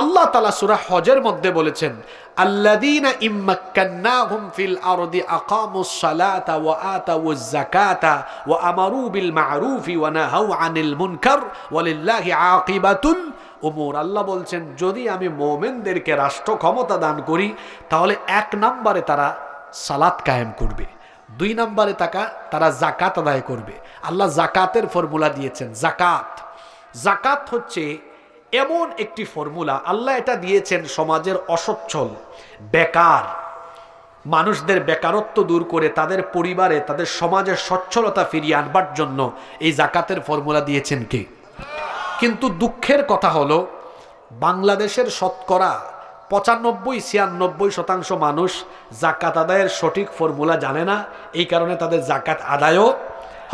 আল্লাহ তালা সুরা হজের মধ্যে বলেছেন আল্লাদিনা ইম্মাক্কান্নাহুম ফিল আরদি আকামুস সালাতা ওয়া আতাউজ যাকাতা ওয়া আমারু বিল মা'রুফি ওয়া নাহাউ আনিল মুনকার ওয়ালিল্লাহি আকিবাতুল উমুর আল্লাহ বলছেন, যদি আমি মোমেনদেরকে রাষ্ট্র ক্ষমতা দান করি, তাহলে এক নম্বরে তারা সালাত কায়েম করবে, দুই নম্বরে তাকা, তারা জাকাত আদায় করবে। আল্লাহ জাকাতের ফর্মুলা দিয়েছেন জাকাত জাকাত হচ্ছে এমন একটি ফর্মুলা আল্লাহ এটা দিয়েছেন সমাজের অসচ্ছল, বেকার। মানুষদের বেকারত্ব দূর করে তাদের পরিবারে, তাদের সমাজের সচ্ছলতা ফিরিয়ে আনবার জন্য এই জাকাতের ফর্মুলা দিয়েছেন কে? কিন্তু দুঃখের কথা হলো, বাংলাদেশের শতকরা পঁচানব্বই, ছিয়ানব্বই শতাংশ মানুষ জাকাত আদায়ের সঠিক ফর্মুলা জানে না, এই কারণে তাদের জাকাত আদায়ও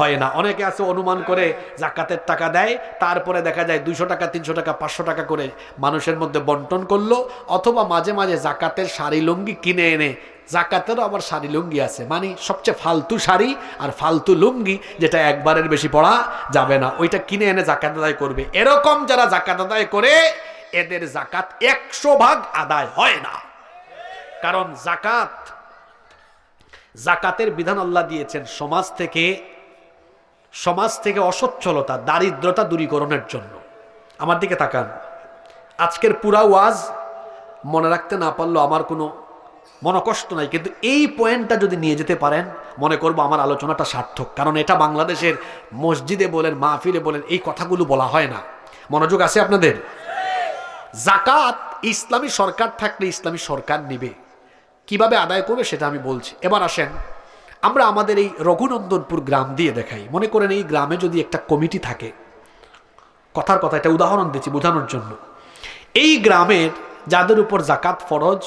হয় না। অনেকে আছে অনুমান করে জাকাতের টাকা দেয়, তারপরে দেখা যায় দুইশো টাকা, তিনশো টাকা, পাঁচশো টাকা করে মানুষের মধ্যে বন্টন করল, অথবা মাঝে মাঝে জাকাতের শাড়ি লুঙ্গি কিনে এনে, জাকাতেরও আবার শাড়ি লুঙ্গি আছে। মানে সবচেয়ে ফালতু শাড়ি আর ফালতু লুঙ্গি যেটা একবারের বেশি পড়া যাবে না। ওইটা কিনে এনে জাকাত আদায় করবে। এরকম যারা জাকাত আদায় করে, এদের জাকাত একশো ভাগ আদায় হয় না। কারণ জাকাত, জাকাতের বিধান আল্লাহ দিয়েছেন সমাজ থেকে সমাজ থেকে অসচ্ছলতা, দারিদ্রতা দূরীকরণের জন্য। আমার দিকে তাকান। আজকের পুরা ওয়াজ মনে রাখতে না পারলেও আমার কোনো মনকষ্ট নাই। কিন্তু এই পয়েন্টটা যদি নিয়ে যেতে পারেন, মনে করব আমার আলোচনাটা সার্থক। কারণ এটা বাংলাদেশের মসজিদে বলেন, মাহফিলে বলেন, এই কথাগুলো বলা হয় না। মনোযোগ আছে আপনাদের? জাকাত ইসলামী সরকার থাকলে ইসলামী সরকার নিবে। কীভাবে আদায় করবে সেটা আমি বলছি। এবার আসেন আমরা আমাদের এই রঘুনন্দনপুর গ্রাম দিয়ে দেখাই। মনে করেন এই গ্রামে যদি একটা কমিটি থাকে, কথার কথা এটা উদাহরণ দিচ্ছি বোঝানোর জন্য। এই গ্রামের যাদের উপর জাকাত ফরজ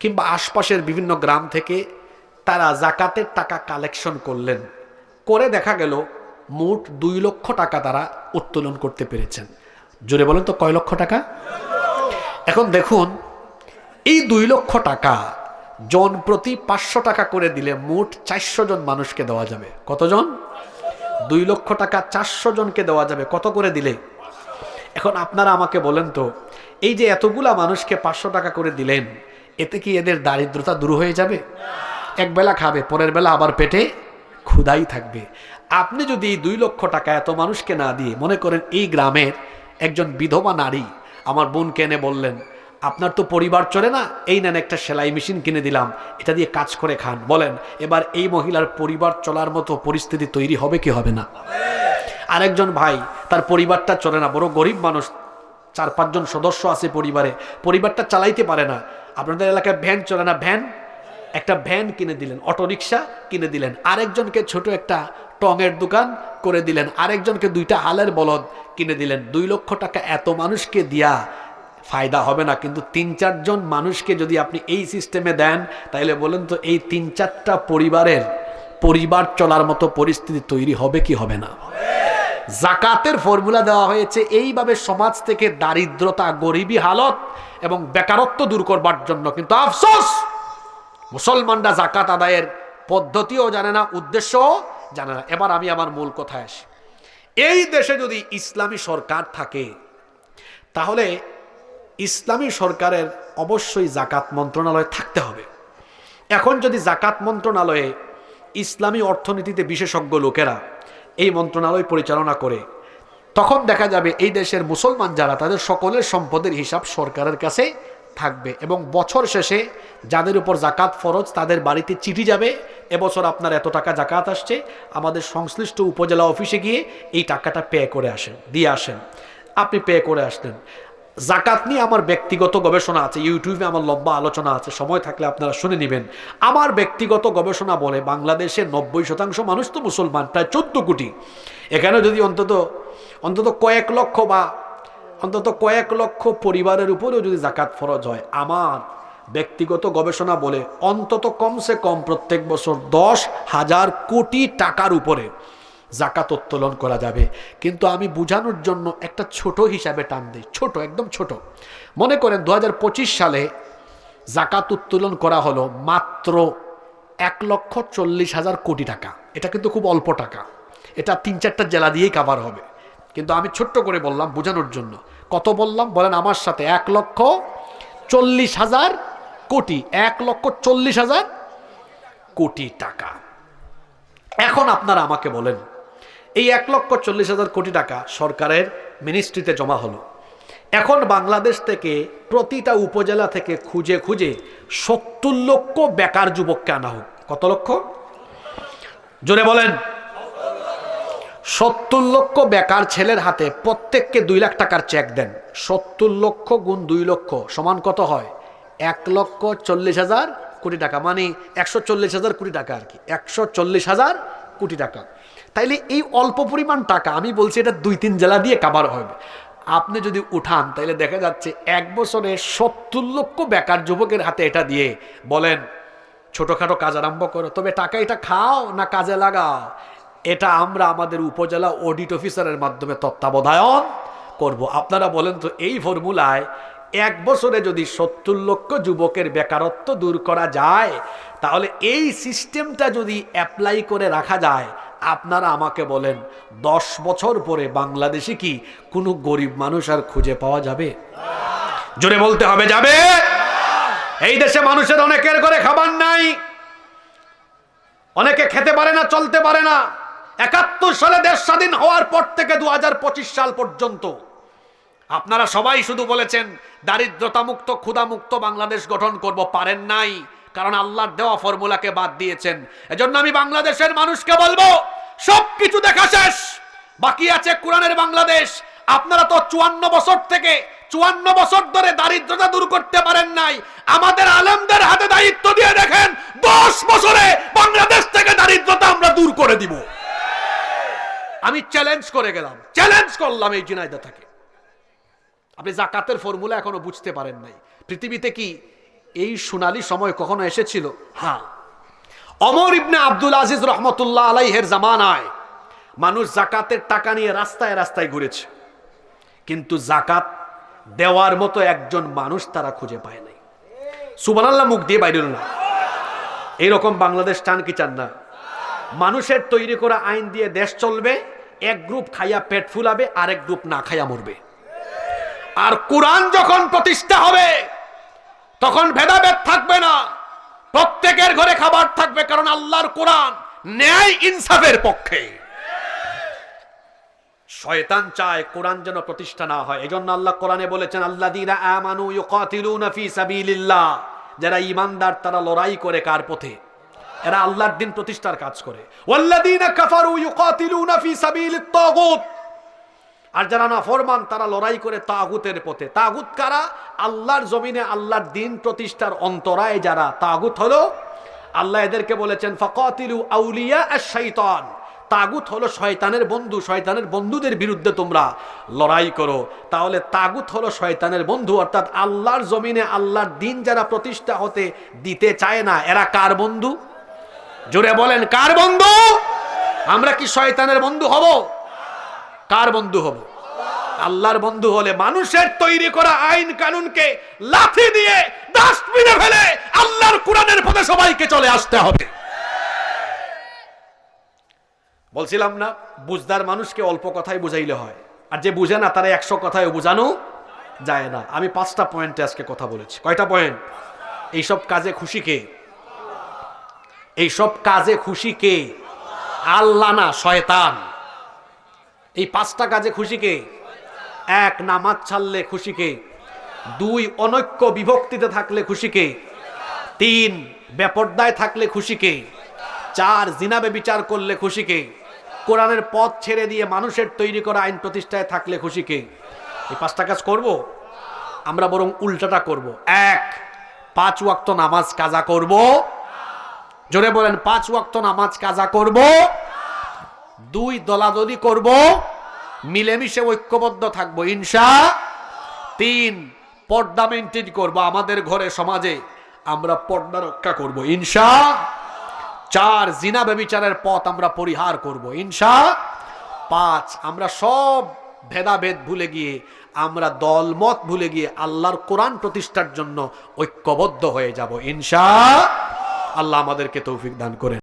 কিংবা আশপাশের বিভিন্ন গ্রাম থেকে তারা জাকাতের টাকা কালেকশন করলেন, করে দেখা গেল মোট দুই লক্ষ টাকা তারা উত্তোলন করতে পেরেছেন। জোরে বলেন তো, কয় লক্ষ টাকা? এখন দেখুন, এই দুই লক্ষ টাকা জন প্রতি পাঁচশো টাকা করে দিলে মোট চারশো জন মানুষকে দেওয়া যাবে। কতজন? দুই লক্ষ টাকা চারশো জনকে দেওয়া যাবে। কত করে দিলে? এখন আপনারা আমাকে বলেন তো, এই যে এতগুলা মানুষকে পাঁচশো টাকা করে দিলেন, এতে কি এদের দারিদ্রতা দূর হয়ে যাবে? এক বেলা খাবে, পরের বেলা আবার পেটে ক্ষুদাই থাকবে। আপনি যদি দুই লক্ষ টাকা এত মানুষকে না দিয়ে, মনে করেন এই গ্রামের একজন বিধবা নারী আমার বোনকে এনে বললেন আপনার তো পরিবার চলে না, এই নেন একটা সেলাই মেশিন কিনে দিলাম, এটা দিয়ে কাজ করে খান। বলেন, এবার এই মহিলার পরিবার চলার মতো পরিস্থিতি তৈরি হবে কি হবে না? আরেকজন ভাই, তার পরিবারটা চলে না, বড় গরিব মানুষ, চার পাঁচজন সদস্য আছে পরিবারে, পরিবারটা চালাইতে পারে না। আপনাদের এলাকায় ভ্যান চলে না, ভ্যান? একটা ভ্যান কিনে দিলেন, অটোরিকশা কিনে দিলেন, আরেকজনকে ছোট একটা টঙের দোকান করে দিলেন, আরেকজনকে দুইটা হালের বলদ কিনে দিলেন। দুই লক্ষ টাকা এত মানুষকে দিয়া ফায়দা হবে না। কিন্তু তিন, চারজন মানুষকে যদি আপনি এই সিস্টেমে দেন, তাহলে বলেন তো এই তিন, চারটা পরিবারের পরিবার চলার মতো পরিস্থিতি তৈরি হবে কি হবে না? জাকাতের ফর্মুলা দেওয়া হয়েছে, এইভাবে সমাজ থেকে দারিদ্রতা, গরিবী হালত এবং বেকারত্ব দূর করবার জন্য। কিন্তু আফসোস, মুসলমানরা জাকাত আদায়ের পদ্ধতিও জানে না, উদ্দেশ্যও জানে না। এবার আমি আমার মূল কথায় আসি। এই দেশে যদি ইসলামী সরকার থাকে, তাহলে ইসলামী সরকারের অবশ্যই জাকাত মন্ত্রণালয় থাকতে হবে। এখন যদি জাকাত মন্ত্রণালয়ে ইসলামী অর্থনীতিতে বিশেষজ্ঞ লোকেরা এই মন্ত্রণালয় পরিচালনা করে, তখন দেখা যাবে এই দেশের মুসলমান যারা, তাদের সকলের সম্পদের হিসাব সরকারের কাছে থাকবে এবং বছর শেষে যাদের উপর জাকাত ফরজ, তাদের বাড়িতে চিঠি যাবে, এবছর আপনার এত টাকা জাকাত আসছে, আমাদের সংশ্লিষ্ট উপজেলা অফিসে গিয়ে এই টাকাটা পে করে আসেন, দিয়ে আসেন। আপনি পে করে আসলেন। জাকাত নিয়ে আমার ব্যক্তিগত গবেষণা আছে, ইউটিউবে আমার লম্বা আলোচনা আছে, সময় থাকলে আপনারা শুনে নেবেন। আমার ব্যক্তিগত গবেষণা বলে বাংলাদেশের নব্বই শতাংশ মানুষ তো মুসলমান, প্রায় চোদ্দ কোটি। এখানে যদি অন্তত অন্তত কয়েক লক্ষ বা অন্তত কয়েক লক্ষ পরিবারের উপরেও যদি জাকাত ফরজ হয়, আমার ব্যক্তিগত গবেষণা বলে অন্তত কমসে কম প্রত্যেক বছর দশ হাজার কোটি টাকার উপরে। জাকাত উত্তোলন করা যাবে। কিন্তু আমি বুঝানোর জন্য একটা ছোট হিসাবে টান দিই। ছোট, একদম ছোট। মনে করেন দু হাজার পঁচিশ সালে জাকাত উত্তোলন করা হলো মাত্র এক লক্ষ চল্লিশ হাজার কোটি টাকা। এটা কিন্তু খুব অল্প টাকা। এটা তিন চারটা জেলা দিয়েই কাভার হবে। কিন্তু আমি ছোট্ট করে বললাম বোঝানোর জন্য। কত বললাম? বলেন আমার সাথে এক লক্ষ চল্লিশ হাজার কোটি। এক লক্ষ চল্লিশ হাজার কোটি টাকা। এখন আপনারা আমাকে বলেন এই এক লক্ষ চল্লিশ হাজার কোটি টাকা সরকারের মিনিস্ট্রিতে জমা হলো। এখন বাংলাদেশ থেকে প্রতিটা উপজেলা থেকে খুঁজে খুঁজে সত্তর লক্ষ বেকার যুবককে আনা হোক। কত লক্ষ? জোরে বলেন। সত্তর লক্ষ বেকার ছেলের হাতে প্রত্যেককে দুই লাখ টাকার চেক দেন। সত্তর লক্ষ গুণ দুই লক্ষ সমান কত হয়? এক লক্ষ চল্লিশ হাজার কোটি টাকা। মানে একশো চল্লিশ হাজার কোটি টাকা আর কি। একশো চল্লিশ হাজার কোটি টাকা। তাইলে এই অল্প পরিমাণ টাকা আমি বলছি এটা দুই তিন জেলা দিয়ে কাবার হবে। আপনি যদি উঠান তাহলে দেখা যাচ্ছে এক বছরে সত্তর লক্ষ বেকার যুবকের হাতে এটা দিয়ে বলেন, ছোটোখাটো কাজ আরম্ভ করো, তবে টাকা এটা খাও না কাজে লাগাও। এটা আমরা আমাদের উপজেলা অডিট অফিসারের মাধ্যমে তত্ত্বাবধায়ন করব। আপনারা বলেন তো এই ফর্মুলায় এক বছরে যদি সত্তর লক্ষ যুবকের বেকারত্ব দূর করা যায়, তাহলে এই সিস্টেমটা যদি অ্যাপ্লাই করে রাখা যায় আপনারা আমাকে বলেন, দশ বছর পরে বাংলাদেশে কি কোনো গরিব মানুষ আর খুঁজে পাওয়া যাবে? জোরে বলতে হবে, যাবে? এই দেশে মানুষের অনেকের ঘরে খাবার নাই। অনেকে খেতে পারে না, চলতে পারে না। একাত্তর সালে দেশ স্বাধীন হওয়ার পর থেকে দু হাজার পঁচিশ সাল পর্যন্ত আপনারা সবাই শুধু বলেছেন দারিদ্রতা মুক্ত ক্ষুধা মুক্ত বাংলাদেশ গঠন করব, পারেন নাই। কারণ আল্লাহর দেওয়া ফর্মুলাকে বাদ দিয়েছেন। এজন্য আমি বাংলাদেশের মানুষকে বলব, সবকিছু দেখা শেষ। বাকি আছে কোরআনের বাংলাদেশ। আপনারা তো চুয়ান্ন বছর থেকে, চুয়ান্ন বছর ধরে দারিদ্রতা দূর করতে পারেন নাই। আমাদের আলেমদের হাতে দায়িত্ব দিয়ে দেখেন, দশ বছরে বাংলাদেশ থেকে দারিদ্রতা আমরা দূর করে দিব। আমি চ্যালেঞ্জ করে গেলাম চ্যালেঞ্জ করলাম এই জিনাইদা থেকে। আপনি জাকাতের ফর্মুলা এখনও বুঝতে পারেন নাই। পৃথিবীতে কি এই সোনালি সময় কখনো এসেছিল? হ্যাঁ। অমর ইবনে আব্দুল আজিজ রহমতুল্লাহ আলাইহের জামানায় মানুষ জাকাতের টাকা নিয়ে রাস্তায় রাস্তায় ঘুরেছে। কিন্তু জাকাত দেওয়ার মতো একজন মানুষ তারা খুঁজে পায় নাই। সুবানাল্লাহ মুখ দিয়ে বাইরে না এইরকম বাংলাদেশ টান কি চান না? মানুষের তৈরি করা আইন দিয়ে দেশ চলবে, এক গ্রুপ খাইয়া পেট ফুলাবে, আরেক গ্রুপ না খাইয়া মরবে। আর কোরআন যখন প্রতিষ্ঠা হবে তখন ভেদাভেদ থাকবে না। প্রত্যেকের ঘরে খাবার থাকবে, কারণ আল্লাহর কোরআন ন্যায় ইনসাফের পক্ষে। শয়তান চায় কোরআন যেন প্রতিষ্ঠা না হয়। এজন্য আল্লাহ কোরআনে বলেছেন, আল্লাযীনা আমানু ইউকাতিলুনা ফি সাবিলিল্লাহ। যারা ঈমানদার, তারা লড়াই করে কার পথে? এরা আল্লাহর দিন প্রতিষ্ঠার কাজ করে। ওয়াল্লাযীনা কাফারু ইউকাতিলুনা ফি সাবিলিত তাগুত। আর যারা না ফরমান তারা লড়াই করে তাগুতের পথে। তাগুত কারা? আল্লাহর জমিনে আল্লাহর দিন প্রতিষ্ঠার অন্তরায় যারা। তাগুত হলো, আল্লাহ এদেরকে বলেছেন, ফকাতিলু আউলিয়া আশ-শাইতান। তাগুত হলো শয়তানের বন্ধু, শয়তানের বন্ধুদের বিরুদ্ধে তোমরা লড়াই করো। তাহলে তাগুত হলো শয়তানের বন্ধু, অর্থাৎ আল্লাহর জমিনে আল্লাহর দিন যারা প্রতিষ্ঠা হতে দিতে চায় না, এরা কার বন্ধু? জোরে বলেন, কার বন্ধু? আমরা কি শয়তানের বন্ধু হব? কার বন্ধু হব? আল্লাহর বন্ধু হলে মানুষের তৈরি করা আইন কানুনকে লাথি দিয়ে ডাস্টবিনে ফেলে আল্লাহর কোরআনের পথে সবাইকে চলে আসতে হবে। বলছিলাম না, বুঝদার মানুষকে অল্প কথাই বুঝাইলে হয়। আর যে বুঝে না, তারা একশো কথায় বোঝানো যায় না। আমি পাঁচটা পয়েন্টে আজকে কথা বলেছি। কয়টা পয়েন্ট? এইসব কাজে খুশি কে? এইসব কাজে খুশি কে? আল্লাহ না, শয়তান। এই পাঁচটা কাজে খুশি কে? এক, নামাজ ছাড়লে খুশি কে? দুই, অনৈক্য বিভক্তিতে থাকলে খুশি কে? তিন, বেপর্দায় থাকলে খুশি কে? চার, জিনাবে বিচার করলে খুশি কে? কোরআনের পথ ছেড়ে দিয়ে মানুষের তৈরি করা আইন প্রতিষ্ঠায় থাকলে খুশি কে? এই পাঁচটা কাজ করব? আমরা বরং উল্টাটা করব। এক, পাঁচ ওয়াক্ত নামাজ কাজা করব। জোরে বলেন, পাঁচ ওয়াক্ত নামাজ কাজা করব। দুই দলাদলি করব, মিলেমিশে ঐক্যবদ্ধ থাকব ইনসা তিন, পর্দা মেনটেন করব, আমাদের ঘরে, সমাজে আমরা পর্দা রক্ষা করব ইনসা চার, জিনা ব্যবিচারের পথ আমরা পরিহার করব ইনসা পাঁচ, আমরা সব ভেদাভেদ ভুলে গিয়ে, আমরা দলমত ভুলে গিয়ে আল্লাহর কোরআন প্রতিষ্ঠার জন্য ঐক্যবদ্ধ হয়ে যাব ইনসা আল্লাহ আমাদেরকে তৌফিক দান করেন।